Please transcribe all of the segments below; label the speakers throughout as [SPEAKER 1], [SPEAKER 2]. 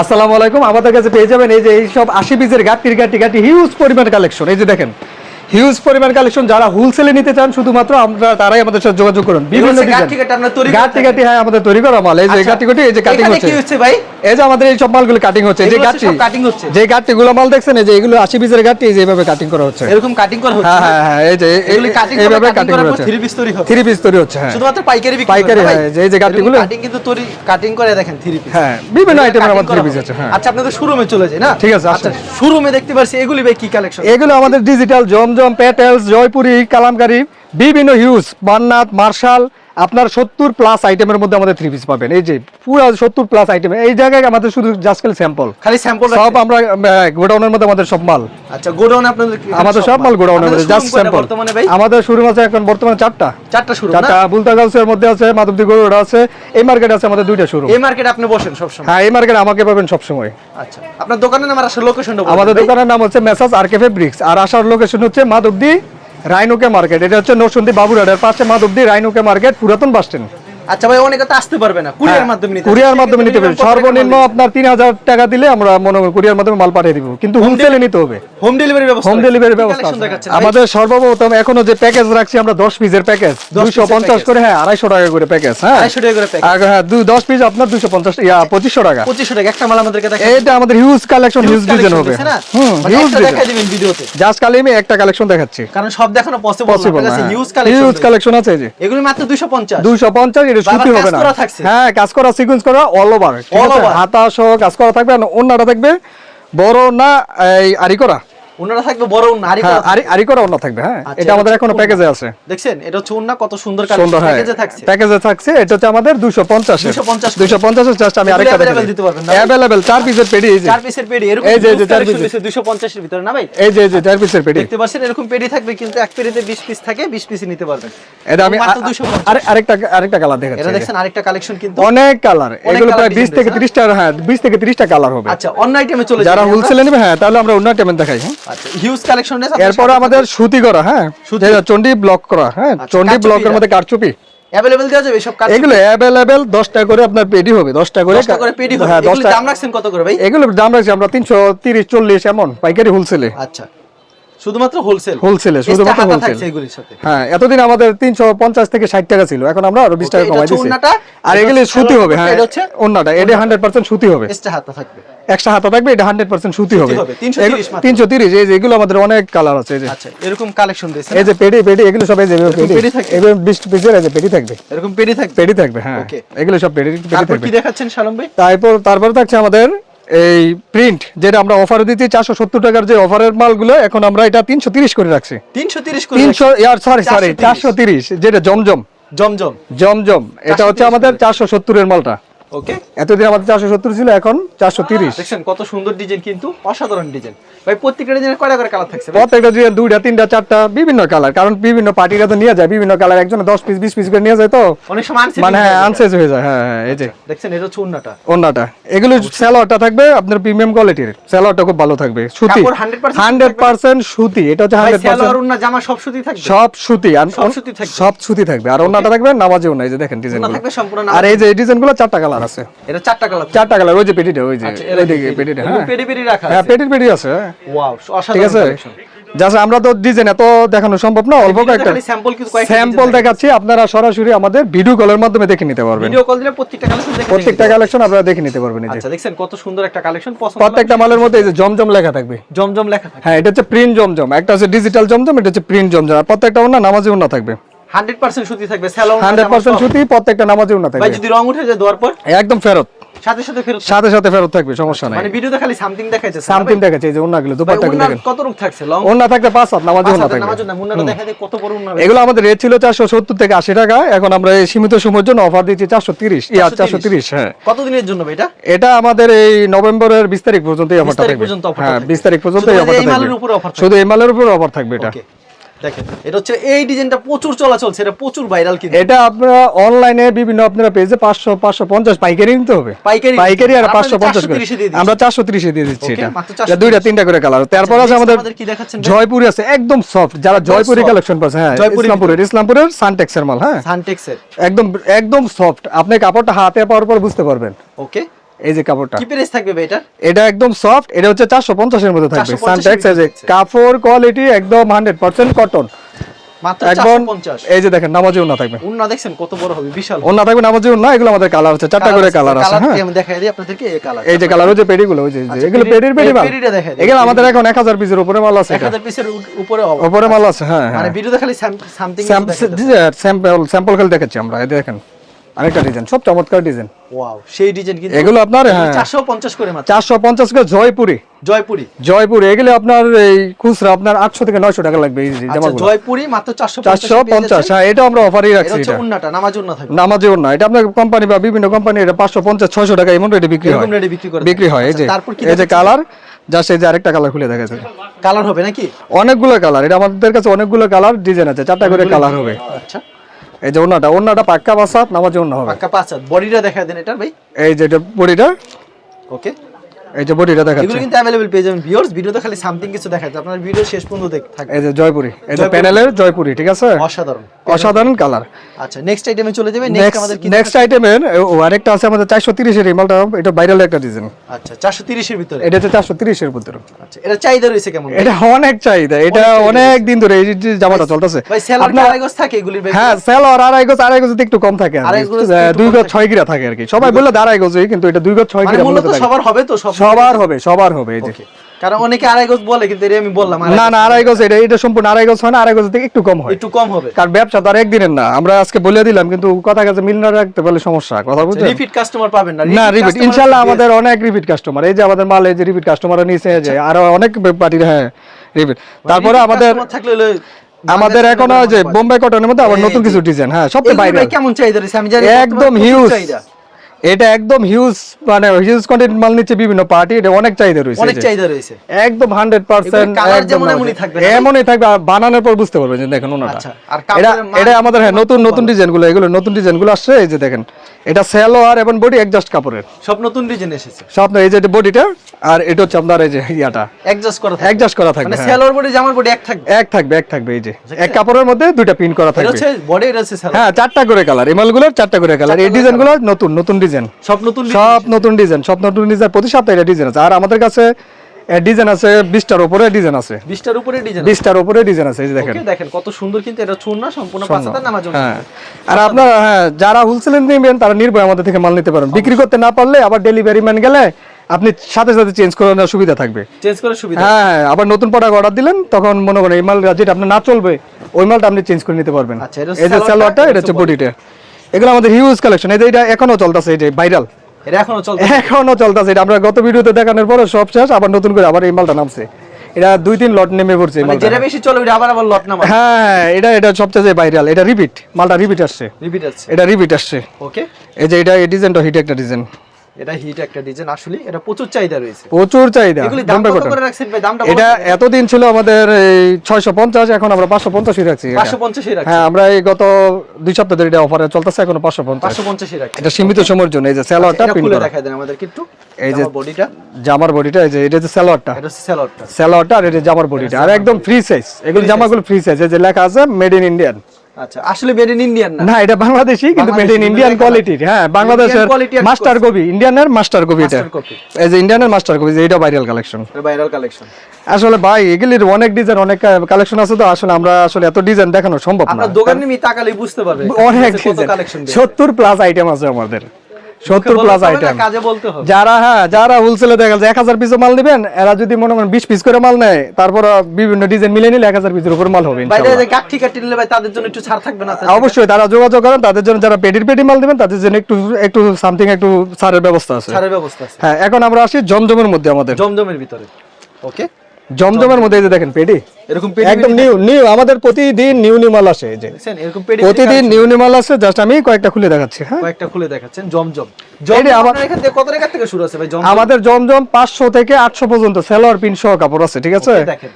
[SPEAKER 1] আসসালামু আলাইকুম। আমাদের কাছে পেয়ে যাবেন এই যে এইসব আশি পিসের গাট্টির গাট্টি গাট্টি হিউজ পরিমাণ কালেকশন এই যে দেখেন হিউজ পরিমাণ কালেকশন যারা হোলসেলে নিতে চান শুধুমাত্র আমরা তারাই আমাদের সাথে যোগাযোগ করুন। বিভিন্ন
[SPEAKER 2] হচ্ছে? গাট্টি
[SPEAKER 1] হ্যাঁ আমাদের তৈরি করা মাল। এই যে
[SPEAKER 2] আচ্ছা,
[SPEAKER 1] গাট্টি এই যে কাটিং হচ্ছে
[SPEAKER 2] ভাই?
[SPEAKER 1] এই যে আমাদের এই সব মালগুলো কাটিং হচ্ছে। এই যে
[SPEAKER 2] হচ্ছে সব cutting হচ্ছে?
[SPEAKER 1] যে গাট্টি গুলো মাল দেখছেন এই যে এগুলো আশি পিসের গাট্টি এই যে এইভাবে কাটিং করা হচ্ছে।
[SPEAKER 2] এরকম কাটিং করা হচ্ছে
[SPEAKER 1] হ্যাঁ হ্যাঁ হ্যাঁ এই যে এই-
[SPEAKER 2] কাটিং
[SPEAKER 1] এইভাবে
[SPEAKER 2] কাটিং
[SPEAKER 1] কাটিং করা হচ্ছে
[SPEAKER 2] থ্রি পিস তৈরি হবে
[SPEAKER 1] থ্রি পিস তৈরি হচ্ছে হ্যাঁ।
[SPEAKER 2] শুধুমাত্র পাইকারি বিক্রি
[SPEAKER 1] পাইকারি, হ্যাঁ, যে এই যে গাঁটটিগুলো।
[SPEAKER 2] কাটিং কিন্তু তৈরি কাটিং করে দেখেন থ্রি পিস
[SPEAKER 1] হ্যাঁ বিভিন্ন আইটেমের আমাদের থ্রি পিস আছে হ্যাঁ।
[SPEAKER 2] আচ্ছা আপনাদের শোরুমে চলে যায় না?
[SPEAKER 1] ঠিক আছে।
[SPEAKER 2] আচ্ছা শোরুমে দেখতে পাচ্ছি এগুলি ভাই কি কালেকশন
[SPEAKER 1] এগুলো আমাদের ডিজিটাল জমজম পেটেলস জয়পুরি কালামকারি বিভিন্ন হিউজ বান্নাথ মার্শাল আপনার সত্তর প্লাস আইটেমের মধ্যে আমাদের থ্রি পিস পাবেন। এই যে পুরো সত্তর প্লাস আইটেম এই জায়গায় আমাদের শুধু জাস্ট স্যাম্পল
[SPEAKER 2] খালি স্যাম্পল
[SPEAKER 1] সব আমরা গোডাউনের মধ্যে আমাদের সব মাল।
[SPEAKER 2] আচ্ছা গোডাউন আপনাদের
[SPEAKER 1] আমাদের সব মাল গোডাউনের মধ্যে জাস্ট স্যাম্পল আমাদের শুরু আছে এখন বর্তমানে চারটা।
[SPEAKER 2] চারটা শুরু
[SPEAKER 1] চারটা বুলতা গার্লসের মধ্যে আছে মাধবদী গরুড়া আছে এই মার্কেট আছে আমাদের দুইটা শুরু
[SPEAKER 2] এই মার্কেটে আপনি বসেন সবসময়?
[SPEAKER 1] হ্যাঁ এই মার্কেট আমাকে পাবেন সবসময়।
[SPEAKER 2] আচ্ছা আপনার দোকানের নাম আর আসলে লোকেশনটা
[SPEAKER 1] আমাদের দোকানের নাম হচ্ছে মেসাজ আর কেফে ব্রিক্স আর আসার লোকেশন হচ্ছে মাধবদী রাইনুকে মার্কেট এটা হচ্ছে নরসুন্দি বাবুরাডের পাশে মাধবদী রাইনুকে মার্কেট পুরাতন বাস স্ট্যান্ড।
[SPEAKER 2] আচ্ছা ভাই অনেকে তো আসতে পারবে না কুরিয়ার মাধ্যমে নিতে
[SPEAKER 1] কুরিয়ার মাধ্যমে নিতে পারবেন সর্বনিম্ন আপনার তিন হাজার টাকা দিলে আমরা মনে করি কুরিয়ার মাধ্যমে মাল পাঠিয়ে দিব। কিন্তু হোলসেলে নিতে হবে।
[SPEAKER 2] হোম ডেলিভারি ব্যবস্থা
[SPEAKER 1] হোম ডেলিভারি ব্যবস্থা? আমাদের সর্বপ্রথম এখনও যে প্যাকেজ রাখছি আমরা দশ পিসের প্যাকেজ
[SPEAKER 2] 10
[SPEAKER 1] দুইশো
[SPEAKER 2] piece-এর
[SPEAKER 1] পঞ্চাশ
[SPEAKER 2] package।
[SPEAKER 1] করে হ্যাঁ আড়াইশো টাকা করে প্যাকেজ হ্যাঁ।
[SPEAKER 2] 250 টাকা করে।
[SPEAKER 1] আর হ্যাঁ দুই দশ পিস আপনার দুইশো পঞ্চাশ ইয়া পঁচিশশো টাকা।
[SPEAKER 2] পঁচিশশো টাকা একটা মাল আমাদেরকে
[SPEAKER 1] এটা আমাদের হিউজ কালেকশন হিউজ ডিজাইন হবে। হুম
[SPEAKER 2] মানে
[SPEAKER 1] হিউজ
[SPEAKER 2] দেখাই দিবেন ভিডিওতে।
[SPEAKER 1] জাস্ট আমি একটা কালেকশন দেখাচ্ছি।
[SPEAKER 2] কারণ সব দেখানো পসিবল না। হিউজ
[SPEAKER 1] হিউজ
[SPEAKER 2] কালেকশন
[SPEAKER 1] কালেকশন আছে। এই যে।
[SPEAKER 2] এগুলো মাত্র 250
[SPEAKER 1] দুইশো পঞ্চাশ এটা সুতি হবে না। হ্যাঁ কাজ করা সিকোয়েন্স করা অল ওভার? হাতা সহ কাজ করা থাকবে আর অন্যটা থাকবে বড় না এই আরি করা।
[SPEAKER 2] ওনারা থাকবে বড় নারী
[SPEAKER 1] হ্যাঁ আরি আরি করা অন্য থাকবে হ্যাঁ।
[SPEAKER 2] আচ্ছা,
[SPEAKER 1] এটা আমাদের
[SPEAKER 2] এখনও
[SPEAKER 1] প্যাকেজে আছে।
[SPEAKER 2] দেখছেন এটা হচ্ছে ওন্না কত সুন্দর
[SPEAKER 1] হ্যাঁ।
[SPEAKER 2] প্যাকেজে থাকছে।
[SPEAKER 1] প্যাকেজে থাকছে এটা হচ্ছে আমাদের দুইশো পঞ্চাশ
[SPEAKER 2] 250
[SPEAKER 1] দুইশো পঞ্চাশের জাস্ট আমি আরেকটা
[SPEAKER 2] দিতে পারবেন?
[SPEAKER 1] অ্যাভেলেবেল চার পিসের পেডি এই যে।
[SPEAKER 2] চার পিসের পেডি এরকম
[SPEAKER 1] এই যে, এই যে, চার।
[SPEAKER 2] দিয়েছে 250 এর ভিতরে না ভাই?
[SPEAKER 1] এই যে এই যে চার পিসের পেডি।
[SPEAKER 2] দেখতে পাচ্ছেন এরকম পেডি থাকবে কিন্তু এক পেডিতে 20 পিস থাকে 20 পিসই নিতে পারবেন।
[SPEAKER 1] এটা আমি
[SPEAKER 2] 250
[SPEAKER 1] আরে- আরেকটা আরেকটা কালার দেখাচ্ছি
[SPEAKER 2] এটা দেখছেন আরেকটা কালেকশন কিন্তু
[SPEAKER 1] অনেক কালার এগুলো প্রায় বিশ
[SPEAKER 2] design
[SPEAKER 1] থেকে
[SPEAKER 2] রয়েছে,
[SPEAKER 1] ত্রিশটা হ্যাঁ বিশ থেকে ত্রিশটা কালার হবে।
[SPEAKER 2] আচ্ছা অন্য আইটেমে চলে
[SPEAKER 1] যারা। হোলসেলে নেবে হ্যাঁ তাহলে আমরা অন্য টেমেন্ট দেখাই হ্যাঁ।
[SPEAKER 2] আমরা হিউজ কালেকশন
[SPEAKER 1] চল্লিশ আমাদের সুতি করা হ্যাঁ? ব্লক করা হ্যাঁ? চন্ডি ব্লকের মধ্যে
[SPEAKER 2] যাবে সব
[SPEAKER 1] এগুলো টাকা করে আপনার পেডি হবে 10
[SPEAKER 2] টাকা করে পেডি
[SPEAKER 1] হ্যাঁ
[SPEAKER 2] ভাই?
[SPEAKER 1] এগুলো দাম রাখছি আমরা 330 40 এমন পাইকারি হোলসেলে
[SPEAKER 2] আচ্ছা। শুধুমাত্র হোলসেল
[SPEAKER 1] হোলসেলে শুধুমাত্র হোলসেল হ্যাঁ এতদিন আমাদের তিনশো পঞ্চাশ থেকে ষাট টাকা ছিল এখন আমরা আরও বিশ
[SPEAKER 2] Okay,
[SPEAKER 1] টাকা কমাই আর এগুলি সুতি হবে হ্যাঁ
[SPEAKER 2] এটা
[SPEAKER 1] অন্যটা এটা হান্ড্রেড পার্সেন্ট সুতি হবে।
[SPEAKER 2] এক্সট্রা হাতা থাকবে।
[SPEAKER 1] এক্সট্রা হাতা থাকবে এটা হান্ড্রেড পার্সেন্ট সুতি হবে।
[SPEAKER 2] হবে, 330
[SPEAKER 1] তিনশো তিরিশ এই যে এগুলো আমাদের অনেক কালার আছে এই যে।
[SPEAKER 2] আচ্ছা এরকম কালেকশন দিয়েছে
[SPEAKER 1] এই যে পেডি পেডি এগুলো সব এই যে
[SPEAKER 2] পেডি।
[SPEAKER 1] পেডি
[SPEAKER 2] থাকে?
[SPEAKER 1] এগুলো বিশ পিসের এই যে পেডি থাকবে।
[SPEAKER 2] এরকম পেডি থাকবে?
[SPEAKER 1] পেডি থাকবে হ্যাঁ। এগুলো সব পেডি পেডি থাকবে।
[SPEAKER 2] কি দেখাচ্ছেন শালম ভাই?
[SPEAKER 1] তারপর তারপরে থাকছে আমাদের এই প্রিন্ট যেটা আমরা অফার দিতে চারশো সত্তর টাকার যে অফারের মালগুলো এখন আমরা এটা তিনশো তিরিশ করে রাখছি।
[SPEAKER 2] 330 করে
[SPEAKER 1] তিনশো তিরিশ সরি সরি চারশো তিরিশ। যেটা জমজম।
[SPEAKER 2] জমজম।
[SPEAKER 1] জমজম এটা হচ্ছে আমাদের চারশো সত্তরের মালটা।
[SPEAKER 2] ওকে
[SPEAKER 1] এতদিন আমাদের চারশো সত্তর ছিল এখন চারশো তিরিশ।
[SPEAKER 2] দেখছেন কত সুন্দর ডিজাইন কিন্তু অসাধারণ ডিজাইন। ভাই প্রত্যেকটা ডিজাইনের কয়টা করে কালার থাকছে?
[SPEAKER 1] প্রত্যেকটা দিয়ে দুইটা তিনটা চারটা বিভিন্ন কালার কারণ বিভিন্ন পার্টিরা তো নিয়ে যায় বিভিন্ন কালার একজনে দশ পিস বিশ পিস করে নিয়ে যায় তো।
[SPEAKER 2] অনেক সময়
[SPEAKER 1] মানে হ্যাঁ আনসেজ হয়ে যায় হ্যাঁ হ্যাঁ এই যে।
[SPEAKER 2] দেখছেন এটা হচ্ছে ওন্নাটা
[SPEAKER 1] এগুলো স্যালোয়ারটা থাকবে আপনার প্রিমিয়াম কোয়ালিটির স্যালোয়ারটা খুব ভালো থাকবে। সুতি। হান্ড্রেড পার্সেন্ট সুতি। এটা হচ্ছে হান্ড্রেড পার্সেন্ট
[SPEAKER 2] ওন্না জামা সব সুতি থাকবে?
[SPEAKER 1] সব সুতি। আর
[SPEAKER 2] সব সুতি থাকবে।
[SPEAKER 1] সব সুতি থাকবে। আর অন্যটা থাকবে নামাজেও না এই যে দেখেন ডিজাইন
[SPEAKER 2] ওন্না
[SPEAKER 1] আর এই যে ডিজাইনগুলো চারটা কালার আছে।
[SPEAKER 2] এটা চারটা কালার।
[SPEAKER 1] চারটা কালার ওই যে পেটিটা ওই যে
[SPEAKER 2] আচ্ছা,
[SPEAKER 1] ওই দিকে পেটিটা হ্যাঁ।
[SPEAKER 2] পেডি পেডি রাখা
[SPEAKER 1] হ্যাঁ পেটির পেটি আছে হ্যাঁ।
[SPEAKER 2] ওয়াও
[SPEAKER 1] ঠিক আছে। জাস্ট আমরা তো ডিজাইন এত দেখানো সম্ভব না অল্প কয়েকটা
[SPEAKER 2] sample কিছু কয়েকটা
[SPEAKER 1] স্যাম্পল দেখাচ্ছি আপনারা সরাসরি আমাদের ভিডিও কলের মাধ্যমে দেখে নিতে পারবেন।
[SPEAKER 2] ভিডিও কল দিলে প্রত্যেকটা কালেকশন দেখে
[SPEAKER 1] প্রত্যেকটা কালেকশন আপনারা দেখে নিতে পারবেন
[SPEAKER 2] আচ্ছা কত সুন্দর একটা কালেকশন পছন্দ
[SPEAKER 1] প্রত্যেকটা মালের মধ্যে এই যে জমজম লেখা থাকবে।
[SPEAKER 2] জমজম লেখা
[SPEAKER 1] হ্যাঁ এটা হচ্ছে প্রিন্ট জমজম একটা হচ্ছে ডিজিটাল জমজম এটা হচ্ছে প্রিন্ট জমজম আর প্রত্যেকটা ওনা নামাজি ওনা থাকবে।
[SPEAKER 2] 100% সুতি থাকবে স্যালোন
[SPEAKER 1] হান্ড্রেড পার্সেন্ট সুতি প্রত্যেকটা নামাজি ওনা
[SPEAKER 2] ভাই যদি রং উঠে যায় দেওয়ার পর?
[SPEAKER 1] একদম ফেরত।
[SPEAKER 2] সাথে সাথে ফেরত
[SPEAKER 1] সাথে সাথে ফেরত থাকবে সমস্যা নাই।
[SPEAKER 2] মানে ভিডিওতে খালি সামথিং দেখাইছে
[SPEAKER 1] সামথিং দেখাচ্ছে এই যে ওনাগুলো দুপাট্টাগুলো দেখেন।
[SPEAKER 2] কত রূপ থাকছে? লং
[SPEAKER 1] ওনা থাকবে পাঁচ হাত নামাজি ওনা থাকবে।
[SPEAKER 2] নামাজ না মুন্নাটা দেখা কত বড় উন্না
[SPEAKER 1] এগুলো আমাদের রেট ছিল চারশো সত্তর থেকে আশি টাকা এখন আমরা এই সীমিত সময়ের জন্য অফার দিচ্ছি চারশো তিরিশ। ইয়া চারশো তিরিশ হ্যাঁ।
[SPEAKER 2] কত দিনের জন্য এটা?
[SPEAKER 1] এটা আমাদের এই নভেম্বরের বিশ তারিখ পর্যন্ত এই অফারটা থাকবে। হ্যাঁ
[SPEAKER 2] থাকবে।
[SPEAKER 1] বিশ তারিখ পর্যন্ত
[SPEAKER 2] শুধু
[SPEAKER 1] এই
[SPEAKER 2] এই
[SPEAKER 1] অফারটা থাকবে
[SPEAKER 2] উপর offer থাকবে।
[SPEAKER 1] শুধু এই মালের উপর অফার থাকবে এটা।
[SPEAKER 2] দেখেন এটা হচ্ছে এই ডিজাইনটা প্রচুর চলাচল এটা প্রচুর ভাইরাল কিন্তু।
[SPEAKER 1] এটা আপনারা অনলাইনে বিভিন্ন আপনারা পেজে পাঁচশো পাঁচশো পঞ্চাশ পাইকারি নিতে হবে।
[SPEAKER 2] পাইকারি।
[SPEAKER 1] পাইকারি আর
[SPEAKER 2] আপনাদের
[SPEAKER 1] পাঁচশো পঞ্চাশ করে।
[SPEAKER 2] 430 দিয়ে দিচ্ছি।
[SPEAKER 1] আমরা চারশো তিরিশে দিয়ে দিচ্ছি এটা।
[SPEAKER 2] মাত্র
[SPEAKER 1] এটা
[SPEAKER 2] 430
[SPEAKER 1] দুইটা তিনটা করে কালার তারপর আছে আমাদের? জয়পুরি আছে একদম সফট যারা জয়পুরি কালেকশন পাচ্ছে হ্যাঁ ইসলামপুরের ইসলামপুরের সানটেক্স এর মাল হ্যাঁ।
[SPEAKER 2] সানটেক্সের
[SPEAKER 1] একদম একদম সফট আপনি কাপড়টা হাতে পাওয়ার পর বুঝতে পারবেন।
[SPEAKER 2] ওকে
[SPEAKER 1] এই যে কাপড়টা।
[SPEAKER 2] কি প্রাইস থাকবে ভাই এটা?
[SPEAKER 1] এটা একদম সফট এটা হচ্ছে চারশো পঞ্চাশের মধ্যে থাকবে। সানটেক্স এই যে কাপড় কোয়ালিটি একদম হান্ড্রেড পার্সেন্ট কটন
[SPEAKER 2] মাত্র 450
[SPEAKER 1] এই যে দেখেন নামাজিও না থাকবে।
[SPEAKER 2] উন্না দেখছেন কত বড় হবে বিশাল।
[SPEAKER 1] অন্য থাকবে নামাজিও না এগুলো আমাদের কালার আছে চারটা করে কালার আছে হ্যাঁ।
[SPEAKER 2] আমি দেখাই দিই আপনাদেরকে এই কালার
[SPEAKER 1] এই যে কালার ওই যে পেডিগুলো ওই যে
[SPEAKER 2] আচ্ছা,
[SPEAKER 1] এগুলো পেডির পেডি মাল।
[SPEAKER 2] পেডিটা দেখাই দিই।
[SPEAKER 1] এগুলো আমাদের এখন এক হাজার পিসের উপরে মাল আছে
[SPEAKER 2] 1000 পিসের উপরে হবে।
[SPEAKER 1] উপরে মাল আছে হ্যাঁ
[SPEAKER 2] মানে
[SPEAKER 1] হ্যাঁ
[SPEAKER 2] ভিডিওতে খালি সামথিং
[SPEAKER 1] স্যাম্পল স্যাম্পল খালি দেখাচ্ছি আমরা এই দেখেন। আরেকটা ডিজাইন সব চমৎকার ডিজাইন
[SPEAKER 2] ওয়াও সেই ডিজাইন কিন্তু
[SPEAKER 1] এগুলো আপনার হ্যাঁ।
[SPEAKER 2] 450 করে মাত্র।
[SPEAKER 1] চারশো পঞ্চাশ করে জয়পুরি।
[SPEAKER 2] জয়পুরি।
[SPEAKER 1] জয়পুর এগুলো আপনার এই খুচরা আপনার আটশো থেকে নয়শো টাকা লাগবে এই
[SPEAKER 2] আচ্ছা
[SPEAKER 1] জামাগুলো।
[SPEAKER 2] জয়পুরি মাত্র 450
[SPEAKER 1] হ্যাঁ এটা আমরা অফারই রাখছি এটা।
[SPEAKER 2] উন্নাটা নামাজ উন্না থাকবে।
[SPEAKER 1] নামাজেও না এটা আপনার কোম্পানি বা বিভিন্ন কোম্পানি এটা পাঁচশো পঞ্চাশ ছয়শো টাকা এমন রেটে বিক্রি হয়।
[SPEAKER 2] এরকম রেটে বিক্রি করে।
[SPEAKER 1] বিক্রি হয় এই যে
[SPEAKER 2] আচ্ছা, তারপর কি
[SPEAKER 1] এই যে কালার জাস্ট এই যে আরেকটা কালার খুলে দেখা
[SPEAKER 2] কালার হবে নাকি?
[SPEAKER 1] অনেকগুলো কালার এটা আমাদের কাছে অনেকগুলো কালার ডিজাইন আছে চারটা করে কালার হবে।
[SPEAKER 2] আচ্ছা।
[SPEAKER 1] এই যে ওনাটা ওনাটা পাক্কা বাসাত নামাজ ওনা হবে।
[SPEAKER 2] পাক্কা পাঁচ বডিটা দেখা দেন এটার ভাই।
[SPEAKER 1] এই যে এটা বডিটা।
[SPEAKER 2] ওকে।
[SPEAKER 1] এই যে বডিটা দেখাচ্ছে।
[SPEAKER 2] এগুলো কিন্তু অ্যাভেলেবল পেয়ে যাবেন। ভিউয়ার্স ভিডিওতে খালি সামথিং কিছু দেখাচ্ছে। আপনার ভিডিও শেষ পর্যন্ত দেখ থাকবে
[SPEAKER 1] এই যে জয়পুরি। এই যে প্যানেলের জয়পুরি ঠিক আছে?
[SPEAKER 2] অসাধারণ।
[SPEAKER 1] অসাধারণ কালার
[SPEAKER 2] আচ্ছা নেক্সট আইটেমে চলে যাবে। নেক্সট আমাদের কি
[SPEAKER 1] নেক্সট আইটেমের আরেকটা আছে আমাদের চারশো তিরিশের এই মালটা। এটা ভাইরাল একটা ডিজাইন
[SPEAKER 2] আচ্ছা 430 এর ভিতরে।
[SPEAKER 1] এটা হচ্ছে চারশো তিরিশের ভিতরে।
[SPEAKER 2] আচ্ছা এটা চাহিদা রয়েছে কেমন?
[SPEAKER 1] এটা অনেক চাহিদা। এটা অনেক দিন ধরে এই জামাটা চলতেছে।
[SPEAKER 2] ভাই সেলার আড়াই গজ থাকে এগুলির
[SPEAKER 1] হ্যাঁ সেল আর আড়াই গজ আড়াই গজ একটু কম থাকে আর দুই গজ ছয় গিরা থাকে আর কি। সবাই বললে আড়াই গজই কিন্তু এটা দুই গজ ছয়
[SPEAKER 2] মানে
[SPEAKER 1] গিরা
[SPEAKER 2] মূলত সবার হবে তো সব
[SPEAKER 1] সবার হবে সবার হবে এই যে।
[SPEAKER 2] কারণ অনেকে আড়াই গজ বলে কিন্তু এটা আমি বললাম
[SPEAKER 1] না না আড়াই গজ এটা এটা সম্পূর্ণ আড়াই গজ হয় না আড়াই গজ থেকে একটু কম হয়।
[SPEAKER 2] একটু কম হবে।
[SPEAKER 1] কারণ ব্যবসা তো আর একদিনের না আমরা আজকে বলে দিলাম কিন্তু কথা কাছে মিল না রাখতে পারলে সমস্যা কথা বুঝছেন
[SPEAKER 2] রিপিট কাস্টমার পাবেন না
[SPEAKER 1] না রিপিট
[SPEAKER 2] দিয়ে-
[SPEAKER 1] আমাদের অনেক রিপিট কাস্টমার এই যে আমাদের মাল এই যে রিপিট কাস্টমার নিচে যে আরও অনেক পার্টির হ্যাঁ রিপিট তারপরে আমাদের
[SPEAKER 2] থাকলে
[SPEAKER 1] আমাদের এখন যে বোম্বাই কটনের মধ্যে আবার নতুন কিছু ডিজাইন হ্যাঁ
[SPEAKER 2] যায়।
[SPEAKER 1] সবচেয়ে বাইরে
[SPEAKER 2] কেমন চাহিদা রয়েছে? আমি জানি
[SPEAKER 1] একদম হিউজ
[SPEAKER 2] চাহিদা।
[SPEAKER 1] এটা একদম হিউজ মানে হিউজ কোয়ান্টিটি মাল নিচ্ছে বিভিন্ন পার্টি এটা অনেক চাহিদা রয়েছে
[SPEAKER 2] অনেক চাহিদা রয়েছে।
[SPEAKER 1] একদম হান্ড্রেড পার্সেন্ট
[SPEAKER 2] যেমন এমনই থাকবে
[SPEAKER 1] এমনই থাকবে আর বানানোর পর বুঝতে পারবেন যে দেখেন ওনাটা।
[SPEAKER 2] আচ্ছা,
[SPEAKER 1] এটা এটা আমাদের হ্যাঁ নতুন নতুন। ডিজাইনগুলো এগুলো নতুন ডিজাইনগুলো আসছে এই যে দেখেন। এটা সেলোয়ার এবং বডি অ্যাডজাস্ট কাপড়ের।
[SPEAKER 2] সব নতুন ডিজাইন এসেছে।
[SPEAKER 1] সব এই যে বডিটা আর এটা হচ্ছে আপনার এই যে ইয়াটা।
[SPEAKER 2] অ্যাডজাস্ট করা থাকে
[SPEAKER 1] অ্যাডজাস্ট করা থাকবে
[SPEAKER 2] মানে
[SPEAKER 1] হ্যাঁ।
[SPEAKER 2] সেলোর বডি জামার বডি এক থাকবে।
[SPEAKER 1] এক থাকবে এক থাকবে এই যে। এক কাপড়ের মধ্যে দুইটা পিন করা থাকবে।
[SPEAKER 2] হচ্ছে বডি এটা হচ্ছে সেলোর
[SPEAKER 1] হ্যাঁ চারটা করে কালার এমালগুলোর চারটা করে কালার এই
[SPEAKER 2] চারটা করে
[SPEAKER 1] ডিজাইনগুলো নতুন নতুন ডিজাইন
[SPEAKER 2] সব নতুন
[SPEAKER 1] সব নতুন ডিজাইন সব নতুন ডিজাইন প্রতি সপ্তাহে এটা ডিজাইন আছে। আর আমাদের কাছে ডিজাইন আছে বিশটার উপরে ডিজাইন আছে।
[SPEAKER 2] উপরে ডিজাইন
[SPEAKER 1] উপরে ডিজাইন আছে এই দেখেন।
[SPEAKER 2] ওকে দেখেন কত সুন্দর কিন্তু এটা চুন না সম্পূর্ণ নামাজ
[SPEAKER 1] হ্যাঁ। আর আপনার হ্যাঁ যারা হোলসেলে নেবেন তারা নির্ভয় আমাদের থেকে মাল নিতে পারেন। বিক্রি করতে না পারলে আবার ডেলিভারি ম্যান গেলে আপনি সাথে সাথে চেঞ্জ করে নেওয়ার সুবিধা থাকবে।
[SPEAKER 2] চেঞ্জ করার সুবিধা।
[SPEAKER 1] হ্যাঁ হ্যাঁ, আবার নতুন প্রোডাক্ট অর্ডার দিলেন তখন মনে করেন এই মাল যেটা আপনার না চলবে ওই মালটা আপনি চেঞ্জ করে নিতে পারবেন।
[SPEAKER 2] আচ্ছা,
[SPEAKER 1] এই যে
[SPEAKER 2] সালোয়ারটা, এটা
[SPEAKER 1] হচ্ছে বডিটা। এগুলো আমাদের হিউজ কালেকশন এই যে এটা এখনও চলতেছে এই যে ভাইরাল
[SPEAKER 2] এটা এখনও চলছে
[SPEAKER 1] এখনও চলতেছে। এটা আমরা গত ভিডিওতে দেখানোর পরে সব শেষ আবার নতুন করে আবার এই মালটা নামছে। এটা দুই তিন লট নেমে পড়ছে
[SPEAKER 2] মানে যেটা বেশি চলে ওটা আবার আবার লট নামা
[SPEAKER 1] হ্যাঁ হ্যাঁ, এটা এটা সবচেয়ে ভাইরাল এটা রিপিট মালটা রিপিট আসছে।
[SPEAKER 2] রিপিট আসছে।
[SPEAKER 1] এটা রিপিট আসছে।
[SPEAKER 2] ওকে
[SPEAKER 1] এই যে এটা এই ডিজাইনটা হিট একটা ডিজাইন
[SPEAKER 2] এটা হিট একটা ডিজাইন আসলে এটা প্রচুর চাহিদা রয়েছে।
[SPEAKER 1] প্রচুর চাহিদা
[SPEAKER 2] এগুলি দাম কত করে রাখছেন ভাই? দামটা
[SPEAKER 1] এটা এতদিন ছিল আমাদের এই ছয়শো পঞ্চাশ এখন আমরা পাঁচশো পঞ্চাশই রাখছি এটা।
[SPEAKER 2] পাঁচশো পঞ্চাশে রাখছেন?
[SPEAKER 1] হ্যাঁ আমরা এই গত দুই সপ্তাহ ধরে এটা অফারে চলতেছে এখনও পাঁচশো পঞ্চাশ।
[SPEAKER 2] পাঁচশো পঞ্চাশে রাখছেন।
[SPEAKER 1] এটা সীমিত সময়ের জন্য এই যে করা।
[SPEAKER 2] দেখাই দেন আমাদেরকে একটু।
[SPEAKER 1] এই যে-
[SPEAKER 2] বডিটা।
[SPEAKER 1] জামার বডিটা এই যে এটা যে স্যালোয়ারটা
[SPEAKER 2] এটা
[SPEAKER 1] আর এটা জামার বডিটা। আর একদম ফ্রি সাইজ এগুলো জামাগুলো ফ্রি সাইজ এই যে লেখা আছে মেড ইন ইন্ডিয়ান
[SPEAKER 2] আচ্ছা আসলে মেড ইন ইন্ডিয়ান না?
[SPEAKER 1] না এটা বাংলাদেশি কিন্তু মেড ইন ইন্ডিয়ান কোয়ালিটির হ্যাঁ বাংলাদেশের মাস্টার কপি ইন্ডিয়ানের মাস্টার কপি এটা
[SPEAKER 2] Master
[SPEAKER 1] এই যে ইন্ডিয়ানের মাস্টার কপি যে এটা ভাইরাল কালেকশন
[SPEAKER 2] ভাইরাল কালেকশন
[SPEAKER 1] আসলে ভাই এগুলির অনেক ডিজাইন অনেক কালেকশন আছে তো আসলে আমরা আসলে এত ডিজাইন দেখানো সম্ভব না।
[SPEAKER 2] আপনার দোকানে মি তাকালে বুঝতে পারবে।
[SPEAKER 1] অনেক
[SPEAKER 2] কালেকশন
[SPEAKER 1] সত্তর প্লাস আইটেম আছে আমাদের। সত্তর প্লাস আইটেম যারা হ্যাঁ যারা হোলসেলে দেখা যায় এক হাজার পিসও মাল নেবেন এরা যদি মনে করেন বিশ পিস করে মাল নেয় তারপর বিভিন্ন ডিজাইন মিলে নিলে এক হাজার পিসের উপর মাল হবে
[SPEAKER 2] তাদের জন্য একটু ছাড় থাকবে না
[SPEAKER 1] অবশ্যই তারা যোগাযোগ করেন তাদের জন্য যারা পেডির পেডি মাল দিবেন তাদের জন্য একটু একটু সামথিং একটু ছাড়ের ব্যবস্থা আছে।
[SPEAKER 2] ছাড়ের ব্যবস্থা আছে।
[SPEAKER 1] হ্যাঁ এখন আমরা আসি জমজমের মধ্যে আমাদের।
[SPEAKER 2] জমজমের ভিতরে। ওকে
[SPEAKER 1] জমজমের মধ্যে যে দেখেন পেডি।
[SPEAKER 2] এরকম
[SPEAKER 1] একদম নিউ নিউ আমাদের প্রতিদিন নিউ নিউ মাল আসে এই যে।
[SPEAKER 2] এরকম পেডি
[SPEAKER 1] প্রতিদিন নিউ নিউ মাল আসে জাস্ট আমি কয়েকটা খুলে দেখাচ্ছি হ্যাঁ।
[SPEAKER 2] কয়েকটা খুলে দেখাচ্ছেন জমজম। কত টাকা থেকে শুরু আছে ভাই
[SPEAKER 1] আমাদের জমজম পাঁচশো থেকে আটশো পর্যন্ত সেলোয়ার পিন সহ কাপড় আছে ঠিক আছে?
[SPEAKER 2] দেখেন।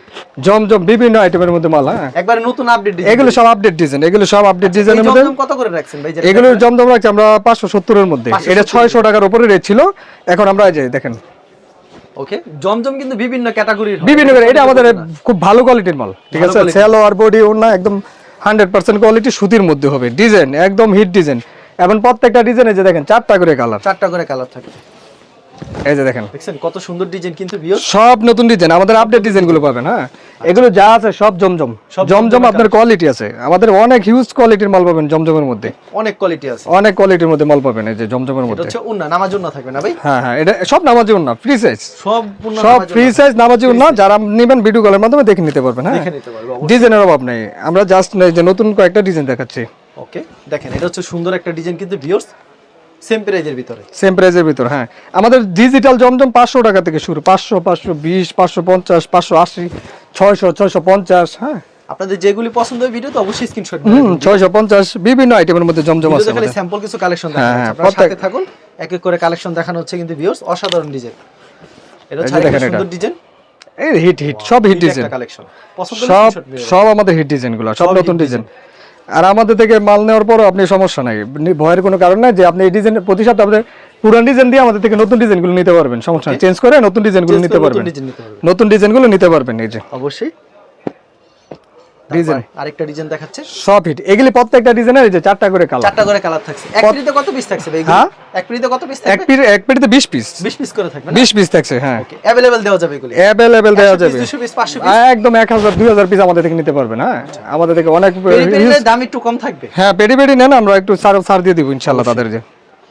[SPEAKER 1] জমজম বিভিন্ন আইটেমের মধ্যে মাল হ্যাঁ।
[SPEAKER 2] একবারে নতুন আপডেট
[SPEAKER 1] এগুলো সব আপডেট ডিজাইন এগুলো সব আপডেট ডিজাইনের মধ্যে।
[SPEAKER 2] জমজম কত করে রাখছেন ভাই
[SPEAKER 1] এগুলো জমজম রাখছি আমরা পাঁচশো সত্তরের মধ্যে। এটা ছয়শো টাকার উপরে রেট ছিল। এখন আমরা এই যে দেখেন
[SPEAKER 2] ওকে জমজম কিন্তু বিভিন্ন ক্যাটাগরির
[SPEAKER 1] বিভিন্ন এটা আমাদের খুব ভালো কোয়ালিটির মাল। ঠিক আছে। সেলোয়ার বডি ওনা একদম হান্ড্রেড পার্সেন্ট কোয়ালিটি সুতির মধ্যে হবে। ডিজাইন একদম হিট ডিজাইন এবং প্রত্যেকটা ডিজাইনে যে দেখেন চারটা করে কালার
[SPEAKER 2] চারটা করে কালার থাকে।
[SPEAKER 1] এই যে দেখেন।
[SPEAKER 2] দেখছেন কত সুন্দর ডিজাইন কিন্তু
[SPEAKER 1] সব নতুন ডিজাইন আমাদের আপডেট ডিজাইনগুলো পাবেন হ্যাঁ? এগুলো যা আছে সব জমজম। জমজম আপনার কোয়ালিটি আছে। আমাদের অনেক হিউজ কোয়ালিটির মাল পাবেন জমজমের মধ্যে।
[SPEAKER 2] অনেক কোয়ালিটি আছে।
[SPEAKER 1] অনেক কোয়ালিটির মধ্যে মাল পাবেন এই যে জমজমের মধ্যে।
[SPEAKER 2] হচ্ছে উন্না জন্য থাকবে না ভাই?
[SPEAKER 1] হ্যাঁ হ্যাঁ এটা সব নামাজি না ফ্রি সাইজ
[SPEAKER 2] সব উন্না
[SPEAKER 1] সব ফ্রি সাইজ নামাজি না যারা নেবেন ভিডিও কলের মাধ্যমে দেখে নিতে পারবেন হ্যাঁ?
[SPEAKER 2] দেখে নিতে পারবে
[SPEAKER 1] ডিজাইনের অভাব নেই। আমরা জাস্ট যে নতুন কয়েকটা ডিজাইন দেখাচ্ছি।
[SPEAKER 2] ওকে দেখেন এটা হচ্ছে সুন্দর একটা ডিজাইন কিন্তু ভিউয়ার্স সেম প্রাইজের ভিতরে।
[SPEAKER 1] সেম প্রাইজের ভিতর হ্যাঁ। আমাদের ডিজিটাল জমজম পাঁচশো টাকা থেকে শুরু পাঁচশো পাঁচশো বিশ পাঁচশো পঞ্চাশ পাঁচশো আশি ছয়শো ছয়শো পঞ্চাশ হ্যাঁ।
[SPEAKER 2] আপনাদের যেগুলি পছন্দ হয় ভিডিও তো অবশ্যই স্ক্রিনশট
[SPEAKER 1] ছয়শো পঞ্চাশ বিভিন্ন আইটেমের মধ্যে জমজম আছে
[SPEAKER 2] দেখালে স্যাম্পল কিছু কালেকশন
[SPEAKER 1] হ্যাঁ,
[SPEAKER 2] দেখানো
[SPEAKER 1] হ্যাঁ,
[SPEAKER 2] হচ্ছে। আপনারা সাথে থাকুন এক এক করে কালেকশন দেখানো হচ্ছে কিন্তু ভিউয়ার্স অসাধারণ ডিজাইন এটা। সুন্দর ডিজাইন
[SPEAKER 1] এই হিট হিট সব হিট ডিজাইন
[SPEAKER 2] কালেকশন পছন্দ
[SPEAKER 1] সব সব আমাদের হিট ডিজাইনগুলো সব
[SPEAKER 2] সব
[SPEAKER 1] নতুন ডিজাইন আর আমাদের থেকে মাল নেওয়ার পরও আপনি সমস্যা নাই। ভয়ের কোনো কারণ নাই যে আপনি এই ডিজাইন প্রতি সপ্তাহে পুরান ডিজাইন দিয়ে আমাদের থেকে নতুন ডিজাইনগুলো নিতে পারবেন। সমস্যা চেঞ্জ করে নতুন
[SPEAKER 2] ডিজাইনগুলো
[SPEAKER 1] নিতে পারবেন। নতুন ডিজাইনগুলো নিতে পারবেন এই যে।
[SPEAKER 2] অবশ্যই।
[SPEAKER 1] ডিজাইন
[SPEAKER 2] তারপর আরেকটা ডিজাইন দেখাচ্ছে
[SPEAKER 1] সব হিট এগুলি প্রত্যেকটা ডিজাইনের এই যে চারটা করে কালার
[SPEAKER 2] চারটা করে কালার থাকছে এক পিড়িতে কত পিস থাকছে ভাই এগুলো?
[SPEAKER 1] হ্যাঁ?
[SPEAKER 2] এক পিড়িতে কত পিস
[SPEAKER 1] এক
[SPEAKER 2] থাকবে
[SPEAKER 1] পিস এক পিসতে 20 পিস
[SPEAKER 2] 20 পিস করে থাকবে না
[SPEAKER 1] 20 পিস থাকছে হ্যাঁ
[SPEAKER 2] ওকে अवेलेबल দেওয়া যাবে এগুলি
[SPEAKER 1] অ্যাভেলেবেল দেওয়া
[SPEAKER 2] 100
[SPEAKER 1] যাবে
[SPEAKER 2] পিস 200 পিস 500 পিস
[SPEAKER 1] একদম এক হাজার দুই হাজার পিস আমাদের থেকে নিতে পারবেন হ্যাঁ আমাদের থেকে অনেক
[SPEAKER 2] পেরি পেরির দাম একটু কম থাকবে
[SPEAKER 1] হ্যাঁ পেডি পেডি নেন আমরা একটু ছাড় ছাড় দিয়ে দিব ইনশাল্লাহ তাদের যে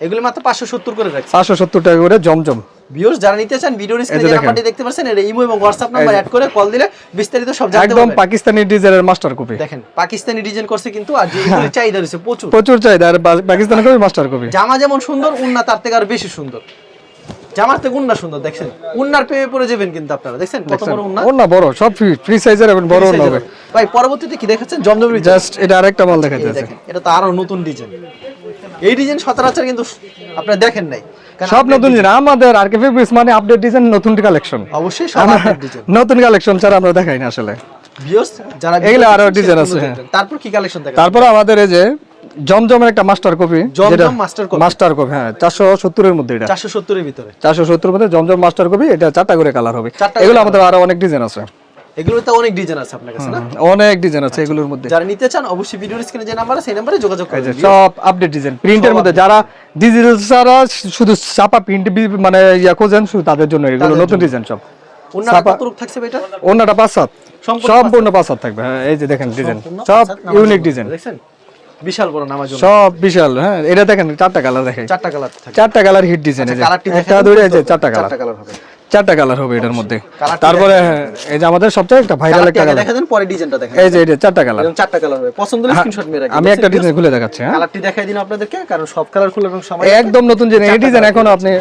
[SPEAKER 2] এগুলি মাত্র 570 করে রাখছে
[SPEAKER 1] পাঁচশো সত্তর টাকা করে জমজম
[SPEAKER 2] ভিউয়ার্স যারা নিতে চান ভিডিওর
[SPEAKER 1] এই
[SPEAKER 2] স্ক্রিনে
[SPEAKER 1] যে
[SPEAKER 2] যে নাম্বারটি দেখতে পাচ্ছেন এটা ইমো এবং হোয়াটসঅ্যাপ নাম্বার অ্যাড করে কল দিলে বিস্তারিত সব জানতে
[SPEAKER 1] একদম পাকিস্তানি ডিজাইনের মাস্টার কপি
[SPEAKER 2] দেখেন পাকিস্তানি ডিজাইন করছে কিন্তু আর যেগুলি চাহিদা রয়েছে প্রচুর।
[SPEAKER 1] প্রচুর চাহিদা আর পাকিস্তানি কপি মাস্টার কপি
[SPEAKER 2] জামা যেমন সুন্দর উন্না তার থেকে আর বেশি সুন্দর। জামার থেকে উন্না সুন্দর দেখছেন? উন্নার প্রেমে পড়ে যাবেন কিন্তু আপনারা দেখছেন? কত বড় উন্না?
[SPEAKER 1] ওর না বড় সব ফ্রি সাইজের এবং বড় না হবে।
[SPEAKER 2] ভাই পরবর্তীতে কি দেখাচ্ছেন জমজমের
[SPEAKER 1] জাস্ট এটা আরেকটা মাল দেখা যাচ্ছে
[SPEAKER 2] দেখেন এটা তো আরও নতুন ডিজাইন এই ডিজাইন সচরাচর কিন্তু আপনারা দেখেন নাই।
[SPEAKER 1] সব নতুন ডিজাইন আমাদের আর মানে আপডেট ডিজাইন নতুন কালেকশন
[SPEAKER 2] অবশ্যই সব আপডেট ডিজাইন
[SPEAKER 1] নতুন কালেকশন ছাড়া আমরা দেখাই না আসলে।
[SPEAKER 2] যারা
[SPEAKER 1] এগুলো আরও
[SPEAKER 2] সেগুলো
[SPEAKER 1] আছে, হ্যাঁ।
[SPEAKER 2] তারপর কি কালেকশন দেখা
[SPEAKER 1] তারপরে আমাদের এই যে জমজমের একটা master copy
[SPEAKER 2] Zamzam master copy।
[SPEAKER 1] Master copy হ্যাঁ চারশো সত্তরের মধ্যে এটা।
[SPEAKER 2] চারশো সত্তরের ভিতরে।
[SPEAKER 1] চারশো সত্তর মধ্যে জমজম মাস্টার কপি এটা চারটা করে কালার হবে। এগুলো আমাদের আরও অনেক ডিজাইন আছে।
[SPEAKER 2] এগুলোতে অনেক ডিজাইন আছে আপনার কাছে না?
[SPEAKER 1] অনেক ডিজাইন আছে এগুলোর মধ্যে।
[SPEAKER 2] যারা নিতে চান অবশ্যই ভিডিওর স্ক্রিনে যে নাম্বার আছে সেই নাম্বারে যোগাযোগ করবেন
[SPEAKER 1] সব আপডেট ডিজাইন প্রিন্টের মধ্যে যারা ডিজিটাল ছাড়া শুধু চাপা প্রিন্ট মানে ইয়া খোঁজেন শুধু তাদের জন্য এগুলো নতুন ডিজাইন সব। ছাপা-
[SPEAKER 2] এটা?
[SPEAKER 1] পাঁচ সাত।
[SPEAKER 2] সম্পূর্ণ
[SPEAKER 1] সম্পূর্ণ পাঁচ সাত। থাকবে হ্যাঁ এই যে দেখেন ডিজাইন সব
[SPEAKER 2] পাঁচ হাত নামার
[SPEAKER 1] ইউনিক ডিজাইন
[SPEAKER 2] দেখছেন? বিশাল বড় নামার
[SPEAKER 1] সব বিশাল হ্যাঁ এটা দেখেন চারটা কালার
[SPEAKER 2] চারটা কালার
[SPEAKER 1] চারটা কালার হিট ডিজাইন চারটা কালার
[SPEAKER 2] চারটা কালার হবে।
[SPEAKER 1] চারটা কালার হবে এটার মধ্যে। তারপরে হ্যাঁ, এই যে আমাদের সবচেয়ে একটা ভাইরাল একটা কালার
[SPEAKER 2] দেখেন পরে ডিজাইনটা দেখেন।
[SPEAKER 1] এই যে এটা চারটা কালার
[SPEAKER 2] চারটা কালার হবে। পছন্দ হলে স্ক্রিনশট মেরে রাখবেন
[SPEAKER 1] আমি একটা ডিজাইন খুলে দেখাচ্ছি হ্যাঁ।
[SPEAKER 2] কালারটি দেখাই দিন আপনাদেরকে কারণ সব কালার খুলে এবং সময়
[SPEAKER 1] একদম নতুন যে এই ডিজাইন এখন আপনি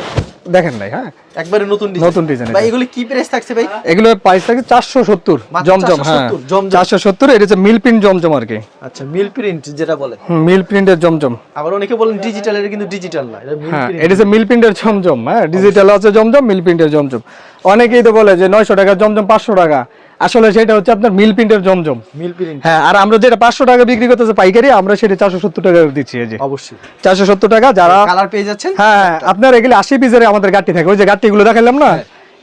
[SPEAKER 1] দেখেন নাই হ্যাঁ?
[SPEAKER 2] একবারে নতুন ডিজাইন
[SPEAKER 1] নতুন ডিজাইন
[SPEAKER 2] ভাই এগুলো। কি প্রাইস থাকছে ভাই?
[SPEAKER 1] এগুলো প্রাইস থাকে চারশো সত্তর
[SPEAKER 2] মাত্র
[SPEAKER 1] জমজম হ্যাঁ।
[SPEAKER 2] 470 জমজম।
[SPEAKER 1] চারশো সত্তর এটা হচ্ছে মিল প্রিন্ট জমজম আর কি।
[SPEAKER 2] আচ্ছা মিল প্রিন্ট যেটা বলে।
[SPEAKER 1] মিল প্রিন্টের জমজম।
[SPEAKER 2] আবার অনেকে বলেন ডিজিটাল এটা কিন্তু ডিজিটাল না এটা মিল
[SPEAKER 1] হ্যাঁ
[SPEAKER 2] প্রিন্ট
[SPEAKER 1] এটা হচ্ছে মিল প্রিন্টের জমজম হ্যাঁ। ডিজিটাল আছে জমজম মিল প্রিন্টের জমজম। অনেকেই তো বলে যে নয়শো টাকা জমজম পাঁচশো টাকা। আসলে সেটা হচ্ছে আপনার মিল প্রিন্টের জমজম।
[SPEAKER 2] মিল প্রিন্ট।
[SPEAKER 1] হ্যাঁ আর আমরা যেটা পাঁচশো টাকা বিক্রি করতেছে পাইকারি আমরা সেটা চারশো সত্তর টাকা দিচ্ছি এই যে।
[SPEAKER 2] অবশ্যই।
[SPEAKER 1] চারশো সত্তর টাকা যারা
[SPEAKER 2] কালার পেয়ে যাচ্ছেন?
[SPEAKER 1] হ্যাঁ হ্যাঁ, আপনার এগুলো আশি পিসের আমাদের গাড়ি থাকে। ওই যে গাড়িগুলো দেখালাম না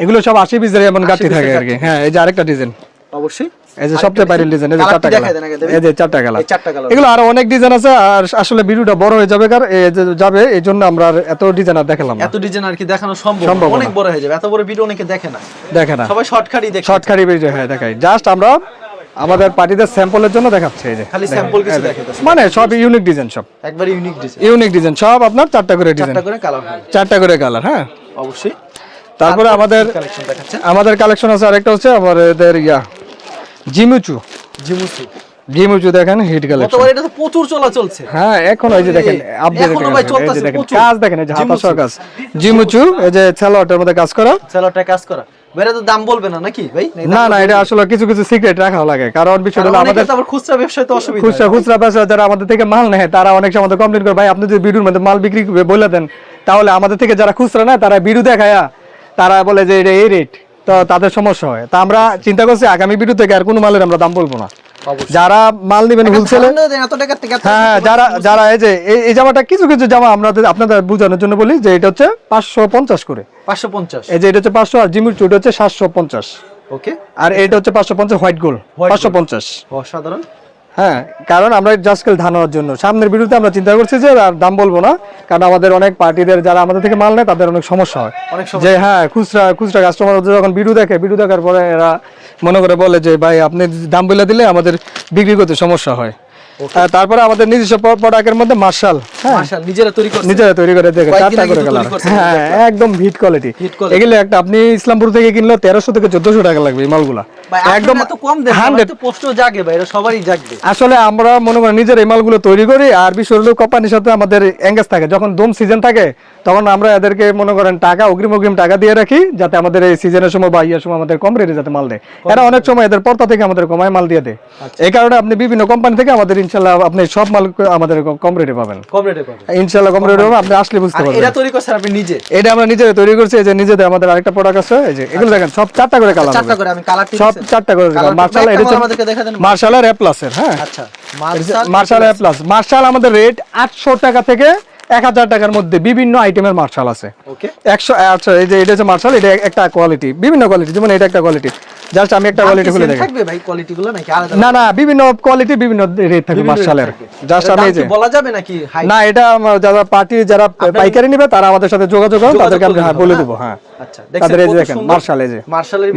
[SPEAKER 1] এগুলো সব আশি পিসের এমন গাড়ি থাকে আর কি। হ্যাঁ এই যে আরেকটা ডিজাইন।
[SPEAKER 2] অবশ্যই।
[SPEAKER 1] এই যে সবচেয়ে ভাইরাল ডিজাইন এই যে চারটা কালার এই যে চারটা কালার এগুলো আরও অনেক ডিজাইন আছে আর আসলে ভিডিওটা বড় হয়ে যাবে কার এই যে যাবে এই জন্য আমরা এত ডিজাইন আর দেখালাম
[SPEAKER 2] এত ডিজাইন আর কি দেখানো সম্ভব। অনেক বড় হয়ে যাবে। এত বড় ভিডিও অনেকে দেখে না।
[SPEAKER 1] দেখে না।
[SPEAKER 2] সবাই শর্টকাটই দেখে।
[SPEAKER 1] শর্টকারি ভিডিও হ্যাঁ দেখাই জাস্ট আমরা আমাদের পার্টিদের স্যাম্পলের জন্য দেখাচ্ছি এই যে।
[SPEAKER 2] খালি স্যাম্পল কিছু। দেখাইতেছে
[SPEAKER 1] মানে সব ইউনিক ডিজাইন সব।
[SPEAKER 2] একবার ইউনিক ডিজাইন
[SPEAKER 1] ইউনিক ডিজাইন সব আপনার চারটা করে ডিজাইন
[SPEAKER 2] চারটা করে কালার
[SPEAKER 1] চারটা করে কালার হ্যাঁ।
[SPEAKER 2] অবশ্যই।
[SPEAKER 1] তারপরে আমাদের আমাদের কালেকশন আছে আরেকটা হচ্ছে আমাদের ইয়া জিমুচু। জিমুচু। দেখেন হিট কালেকশন
[SPEAKER 2] এটা তো প্রচুর চলা চলছে
[SPEAKER 1] হ্যাঁ এখন এই যে দেখেন আপডেট দেখেন। কাজ দেখেন যে কাজ। জিমুচু এই যে মধ্যে কাজ করা।
[SPEAKER 2] কাজ করা। বেরে তো দাম বলবে না নাকি ভাই?
[SPEAKER 1] না না এটা আসলে কিছু কিছু সিক্রেট রাখা লাগে। কারণ হলো
[SPEAKER 2] আমাদের আবার খুচরা ব্যবসায় তো অসুবিধা
[SPEAKER 1] খুচরা খুচরা ব্যবসা যারা আমাদের থেকে মাল নেয় তারা অনেক সময় কমপ্লেন করে ভাই আপনি যদি বিডুর মধ্যে মাল বিক্রি করে বলে দেন তাহলে আমাদের থেকে যারা খুচরা নেয় তারা বিডু দেখায়া তারা বলে যে এটা এই রেট তো তাদের সমস্যা হয়। তা আমরা চিন্তা করছি আগামী বিডু থেকে আর কোনো মালের আমরা দাম বলব না। যারা মাল নেবেন হোলসেলে হ্যাঁ হ্যাঁ, যারা যারা এই যে এই- এই জামাটা কিছু কিছু জামা আপনাদের আপনাদের বোঝানোর জন্য বলি যে এটা হচ্ছে পাঁচশো পঞ্চাশ করে।
[SPEAKER 2] পাঁচশো পঞ্চাশ।
[SPEAKER 1] এই যে এটা হচ্ছে পাঁচশো আর জিমির চুট হচ্ছে সাতশো পঞ্চাশ।
[SPEAKER 2] ওকে।
[SPEAKER 1] আর এটা হচ্ছে পাঁচশো পঞ্চাশ হোয়াইট গোল্ড। পাঁচশো পঞ্চাশ।
[SPEAKER 2] অসাধারণ।
[SPEAKER 1] হ্যাঁ কারণ আমরা জাস্ট ধান হওয়ার জন্য। সামনের বিরুদ্ধে আমরা চিন্তা করছি যে আর দাম বলব না কারণ আমাদের অনেক পার্টিদের যারা আমাদের থেকে মাল নেয় তাদের অনেক সমস্যা হয়। যে হ্যাঁ খুচরা খুচরা কাস্টমার যখন ভিডিও দেখে ভিডিও দেখার পরে এরা মনে করে বলে যে ভাই আপনি দাম বলে দিলে আমাদের বিক্রি করতে সমস্যা হয়। তারপরে আমাদের নিজস্ব প্রোডাক্টের মধ্যে মার্শাল হ্যাঁ।
[SPEAKER 2] নিজেরা তৈরি করছে।
[SPEAKER 1] নিজেরা তৈরি করে দেখে চারটা করে কালার হ্যাঁ একদম হিট কোয়ালিটি এগুলো একটা আপনি ইসলামপুর থেকে কিনলে তেরোশো থেকে চোদ্দশো টাকা লাগবে এই মালগুলা। একদম
[SPEAKER 2] একদম কম দেন
[SPEAKER 1] হান্ড্রেড
[SPEAKER 2] তো প্রশ্ন জাগে ভাই এটা সবারই জাগবে।
[SPEAKER 1] আসলে আমরা মনে করি নিজের এই মালগুলো তৈরি করি আর বিশ্ব কোম্পানির সাথে আমাদের এঙ্গেজ থাকে। যখন দম সিজন থাকে তখন আমরা এদেরকে মনে করেন টাকা অগ্রিম অগ্রিম টাকা দিয়ে রাখি যাতে আমাদের এই সিজনের সময় বা ইয়ার সময় আমাদের কম রেটে যাতে মাল দেয়। এরা অনেক সময় এদের পর্তা থেকে আমাদের কমায় মাল দিয়ে দেয়।
[SPEAKER 2] আচ্ছা।
[SPEAKER 1] এই কারণে আপনি বিভিন্ন কোম্পানি থেকে আমাদের ইনশাল্লাহ আপনি সব মাল আমাদের কম রেটে পাবেন।
[SPEAKER 2] কম রেটে পাবে
[SPEAKER 1] ইনশাল্লাহ কম রেটে পাবেন আপনি আসলে বুঝতে পারবেন।
[SPEAKER 2] এটা তৈরি করছেন আপনি নিজে?
[SPEAKER 1] এটা আমরা নিজেরা তৈরি করছি এই যে নিজেদের আমাদের আরেকটা প্রোডাক্ট আছে এই যে এগুলো দেখেন সব চারটা করে কালার
[SPEAKER 2] চারটা করে আমি কালার
[SPEAKER 1] সব চারটা করে
[SPEAKER 2] Colour
[SPEAKER 1] মার্শাল এটা
[SPEAKER 2] দেখা
[SPEAKER 1] এ প্লাসের হ্যাঁ?
[SPEAKER 2] আচ্ছা marshal
[SPEAKER 1] marshal A plus marshal আমাদের রেট আটশো টাকা থেকে এক হাজার টাকার মধ্যে বিভিন্ন আইটেমের মার্শাল আছে।
[SPEAKER 2] ওকে
[SPEAKER 1] একশো আচ্ছা এই যে এটা হচ্ছে মার্শাল এটা একটা কোয়ালিটি বিভিন্ন কোয়ালিটি যেমন এটা একটা কোয়ালিটি জাস্ট আমি একটা কোয়ালিটি খুলে দেখি
[SPEAKER 2] থাকবে ভাই নাকি আলাদা
[SPEAKER 1] না না বিভিন্ন কোয়ালিটি বিভিন্ন রেট থাকবে মার্শালের। জাস্ট আমি যে
[SPEAKER 2] বলা যাবে নাকি
[SPEAKER 1] না এটা যারা পার্টি যারা পাইকারি নিবে তারা আমাদের সাথে যোগাযোগ করুন তাদেরকে আমি বলে? দেবো হ্যাঁ।
[SPEAKER 2] আচ্ছা
[SPEAKER 1] তাদের এই দেখেন মার্শাল এই যে।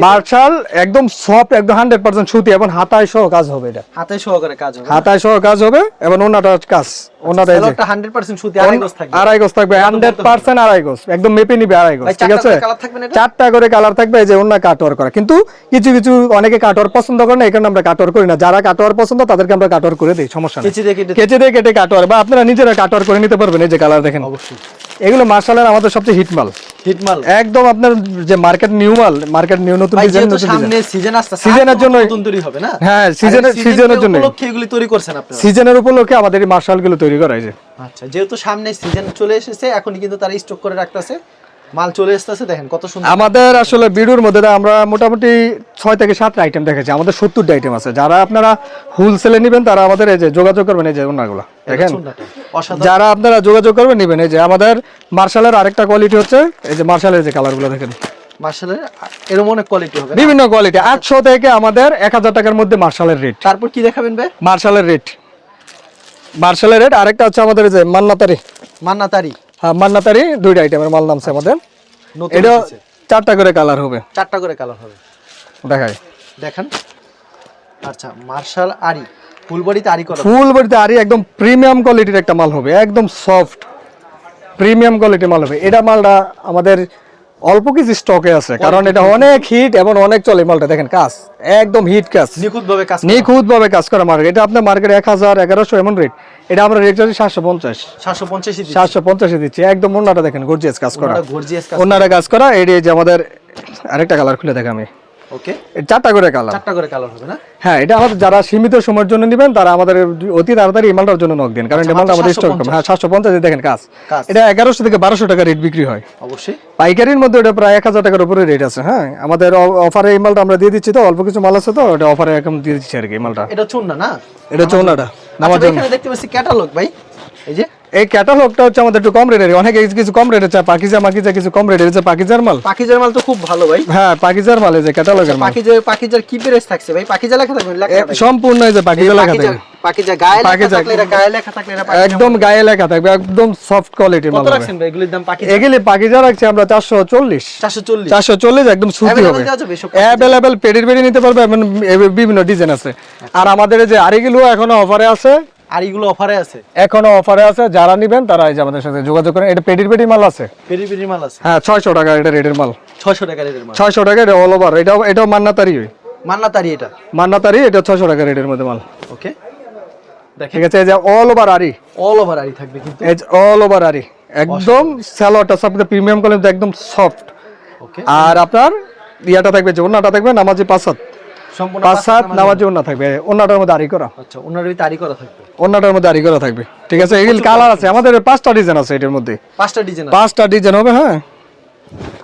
[SPEAKER 1] মার্শাল একদম সফট একদম হান্ড্রেড পার্সেন্ট সুতি এবং হাতায় সহ কাজ হবে এটা।
[SPEAKER 2] হাতে সহকারে কাজ হবে
[SPEAKER 1] হাতায় সহ কাজ হবে এবং ওনাটা কাজ ওনাটা এই যে।
[SPEAKER 2] 100% সুতি আড়াই গজ থাকবে।
[SPEAKER 1] আড়াই গজ থাকবে হান্ড্রেড পার্সেন্ট আড়াই গজ একদম মেপে নিবে আড়াই গজ ঠিক
[SPEAKER 2] চারটা
[SPEAKER 1] আছে?
[SPEAKER 2] করে?
[SPEAKER 1] চারটা কালার থাকবে এই যে অন্য কাটওয়ার করা। কিন্তু কিছু কিছু অনেকে কাটওয়ার পছন্দ করে না কারণে আমরা কাটওয়ার করি না। যারা কাটওয়ার পছন্দ তাদেরকে আমরা কাটওয়ার করে দিই সমস্যা নেই।
[SPEAKER 2] কেচে দিয়ে কেটে
[SPEAKER 1] কাটওয়ার বা আপনারা নিজেরা কাটওয়ার করে নিতে পারবেন এই যে কালার দেখেন।
[SPEAKER 2] অবশ্যই।
[SPEAKER 1] এগুলো মার্শালের আমাদের সবচেয়ে হিট মাল।
[SPEAKER 2] হিট মাল।
[SPEAKER 1] একদম আপনার যে মার্কেট নিউ মাল মার্কেট নিউ নতুন ডিজাইন
[SPEAKER 2] যেহেতু
[SPEAKER 1] নতুন
[SPEAKER 2] সামনে সিজন আসছে
[SPEAKER 1] সিজনের জন্য
[SPEAKER 2] নতুন তৈরি হবে না।
[SPEAKER 1] হ্যাঁ, সিজনের- সিজনের
[SPEAKER 2] কে উপলক্ষে এগুলি তৈরি করছেন আপনারা।
[SPEAKER 1] সিজনের উপলক্ষে আমাদের এই মার্শালগুলো তৈরি করা হয়েছে।
[SPEAKER 2] আচ্ছা যেহেতু সামনে সিজন চলে এসেছে এখনই কিন্তু তারা স্টক করে রাখতেছে। মাল চলে আসতেছে দেখেন কত সুন্দর।
[SPEAKER 1] আমাদের আসলে ভিডিওর মধ্যে আমরা মোটামুটি ছয় থেকে সাতটা আইটেম দেখেছি। আমাদের সত্তরটা আইটেম আছে। যারা আপনারা হোলসেলে নেবেন তারা আমাদের এই যে যোগাযোগ করবেন এই যে ওনাগুলো। দেখেন? যারা আপনারা যোগাযোগ করবেন নেবেন। এই যে আমাদের মার্শালের আরেকটা কোয়ালিটি হচ্ছে এই যে মার্শালের যে কালারগুলো দেখেন।
[SPEAKER 2] মার্শালের এরকম অনেক কোয়ালিটি হবে
[SPEAKER 1] বিভিন্ন কোয়ালিটি আটশো থেকে আমাদের এক হাজার টাকার মধ্যে মার্শালের রেট
[SPEAKER 2] তারপর কি দেখাবেন ভাই?
[SPEAKER 1] মার্শালের রেট মার্শালের রেট আরেকটা হচ্ছে আমাদের এই যে মান্নাতারি।
[SPEAKER 2] মান্না তারি
[SPEAKER 1] হ্যাঁ মান্নাতারি দুইটা আইটেমের মাল নামছে আমাদের। এটা চারটা করে কালার হবে।
[SPEAKER 2] চারটা করে কালার হবে।
[SPEAKER 1] দেখাই।
[SPEAKER 2] দেখেন। আচ্ছা মার্শাল আরি। ফুলবাড়িতে আরি করা
[SPEAKER 1] ফুলবাড়িতে আরি একদম প্রিমিয়াম কোয়ালিটির একটা মাল হবে একদম সফট প্রিমিয়াম কোয়ালিটির মাল হবে। এটা মালটা আমাদের অল্প কিছু স্টকে আছে কারণ এটা অনেক হিট এবং অনেক চলে মালটা দেখেন কাজ একদম হিট কাজ।
[SPEAKER 2] নিখুঁত ভাবে কাজ
[SPEAKER 1] নিখুঁত ভাবে কাজ করা মার্কেট এটা আপনার মার্কেট এক হাজার এগারোশো এমন রেট এটা আমরা রেট চাচ্ছি সাতশো পঞ্চাশ।
[SPEAKER 2] সাতশো পঞ্চাশ
[SPEAKER 1] সাতশো পঞ্চাশে দিচ্ছি। একদম অন্যটা দেখেন গর্জিয়াস কাজ করা।
[SPEAKER 2] গর্জিয়াস কাজ
[SPEAKER 1] অন্যটা কাজ করা। এটি যে আমাদের আরেকটা কালার খুলে দেখা আমি।
[SPEAKER 2] ওকে
[SPEAKER 1] চারটা করে কালার।
[SPEAKER 2] চারটা করে কালার হবে না?
[SPEAKER 1] হ্যাঁ এটা আমাদের যারা সীমিত সময়ের জন্য নেবেন তারা আমাদের অতি তাড়াতাড়ি এই মালটার জন্য নক দিন। কারণ এই মালটা আমাদের স্টক হ্যাঁ সাতশো পঞ্চাশ দেখেন কাজ।
[SPEAKER 2] কাজ।
[SPEAKER 1] এটা এগারোশো থেকে বারোশো টাকা রেট বিক্রি হয়।
[SPEAKER 2] অবশ্যই।
[SPEAKER 1] পাইকারির মধ্যে প্রায় এক হাজার টাকার উপরে রেট আছে হ্যাঁ। আমাদের অফারে এই মালটা আমরা দিয়ে দিচ্ছি তো অল্প কিছু মাল আছে তো অফারে এখন দিয়ে দিচ্ছি আর কি মালটা।
[SPEAKER 2] এটা চুন না? না
[SPEAKER 1] এটা নামার
[SPEAKER 2] আচ্ছা,
[SPEAKER 1] জন্য।
[SPEAKER 2] দেখতে পাচ্ছি ক্যাটালগ ভাই। এই যে
[SPEAKER 1] এই ক্যাটালগটা হচ্ছে আমাদের একটু কম রেটের অনেক কিছু কম রেটের চায়। পাকিজা মাকিজা কিছু কম রেটের হচ্ছে পাকিজার মাল।
[SPEAKER 2] পাখিজার মাল তো খুব ভালো ভাই।
[SPEAKER 1] হ্যাঁ পাকিজার মাল এই যে ক্যাটালগের মাল।
[SPEAKER 2] পাখিজার পাখিজার কি প্রাইস থাকছে ভাই? পাখিজা লেখা থাকবে
[SPEAKER 1] সম্পূর্ণ এই যে পাকিজা লেখা
[SPEAKER 2] পাখিজা-
[SPEAKER 1] থাকে
[SPEAKER 2] গায়ে লেখা থাকলে এটা গায়ে লেখা থাকলে এটা
[SPEAKER 1] একদম গায়ে লেখা থাকবে। একদম সফট কোয়ালিটির মাল
[SPEAKER 2] কত রাখছেন ভাই এগুলির দাম পাখি
[SPEAKER 1] এগুলি পাকিজা রাখছি আমরা চারশো চল্লিশ।
[SPEAKER 2] চারশো চল্লিশ।
[SPEAKER 1] চারশো চল্লিশ একদম সুতি হবে।
[SPEAKER 2] দেওয়া যাবে এসব পাখিজা?
[SPEAKER 1] অ্যাভেলেবেল পেডির পেডি নিতে পারবে। বিভিন্ন ডিজাইন আছে। আর আমাদের যে আরিগুলো এখনও অফারে আছে।
[SPEAKER 2] আর এগুলো অফারে আছে?
[SPEAKER 1] এখনও অফারে আছে যারা নিবেন তারা এই যে আমাদের সাথে যোগাযোগ করেন। এটা পেডির পেডি মাল আছে?
[SPEAKER 2] পেরি মাল আছে।
[SPEAKER 1] হ্যাঁ ছয়শো টাকা এটা রেটের মাল।
[SPEAKER 2] ছয়শো টাকা রেটের মাল।
[SPEAKER 1] ছয়শো টাকা এটা অল ওভার এটাও এটাও মান্নাতারি
[SPEAKER 2] মান্না তারি এটা।
[SPEAKER 1] মান্নাতারি এটা ছয়শো টাকা রেটের মধ্যে মাল।
[SPEAKER 2] ওকে।
[SPEAKER 1] ঠিক আছে যে all over aari
[SPEAKER 2] all over aari থাকবে কিন্তু।
[SPEAKER 1] এই অল ওভার আরি একদম প্রিমিয়াম কোয়ালিটি একদম সফট
[SPEAKER 2] ওকে।
[SPEAKER 1] আর আপনার ইয়াটা থাকবে যে ওনাটা থাকবে নামাজি পাঁচ সাত
[SPEAKER 2] সম্পূর্ণ
[SPEAKER 1] পাঁচ সাত
[SPEAKER 2] নামাজ-
[SPEAKER 1] ওনা থাকবে। ওনাটার মধ্যে আড়ি করা।
[SPEAKER 2] আচ্ছা ওনার ভিতরে আড়ি করা থাকবে?
[SPEAKER 1] ওনাটার মধ্যে আরি করা থাকবে। ঠিক আছে এগুলো কালার আছে আমাদের পাঁচটা ডিজাইন আছে এটার মধ্যে।
[SPEAKER 2] পাঁচটা ডিজাইন
[SPEAKER 1] পাঁচটা ডিজাইন হবে হ্যাঁ।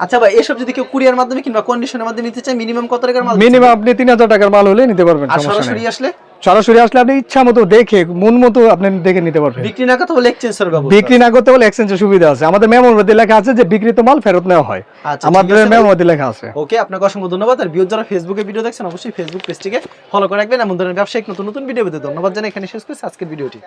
[SPEAKER 2] আচ্ছা ভাই এসব যদি কেউ কুরিয়ার মাধ্যমে কিংবা কন্ডিশনের মাধ্যমে নিতে চায় মিনিমাম কত টাকার মাল
[SPEAKER 1] মিনিমাম আপনি তিন হাজার টাকার মাল হলে নিতে পারবেন
[SPEAKER 2] আর সরাসরি আসলে?
[SPEAKER 1] সরাসরি আসলে আপনি ইচ্ছা মতো দেখে মন মতো আপনি দেখে নিতে পারবেন।
[SPEAKER 2] বিক্রি না কথা বলে এক্সচেঞ্জের ব্যবস্থা
[SPEAKER 1] বিক্রি না করতে হলে এক্সচেঞ্জের সুবিধা আছে। আমাদের মেমোর মধ্যে লেখা আছে যে বিক্রিত মাল ফেরত নেওয়া হয়।
[SPEAKER 2] আচ্ছা,
[SPEAKER 1] আমাদের। মেমোর মধ্যে লেখা আছে।
[SPEAKER 2] ওকে আপনাকে অসংখ্য ধন্যবাদ। আর ভিউজ যারা ফেসবুকে ভিডিও দেখছেন অবশ্যই ফেসবুক পেজটিকে ফলো করে রাখবেন। এমন ধরনের ব্যবসায়িক নতুন নতুন ভিডিও পেতে ধন্যবাদ জানাই। এখানে শেষ করছি আজকের ভিডিওটি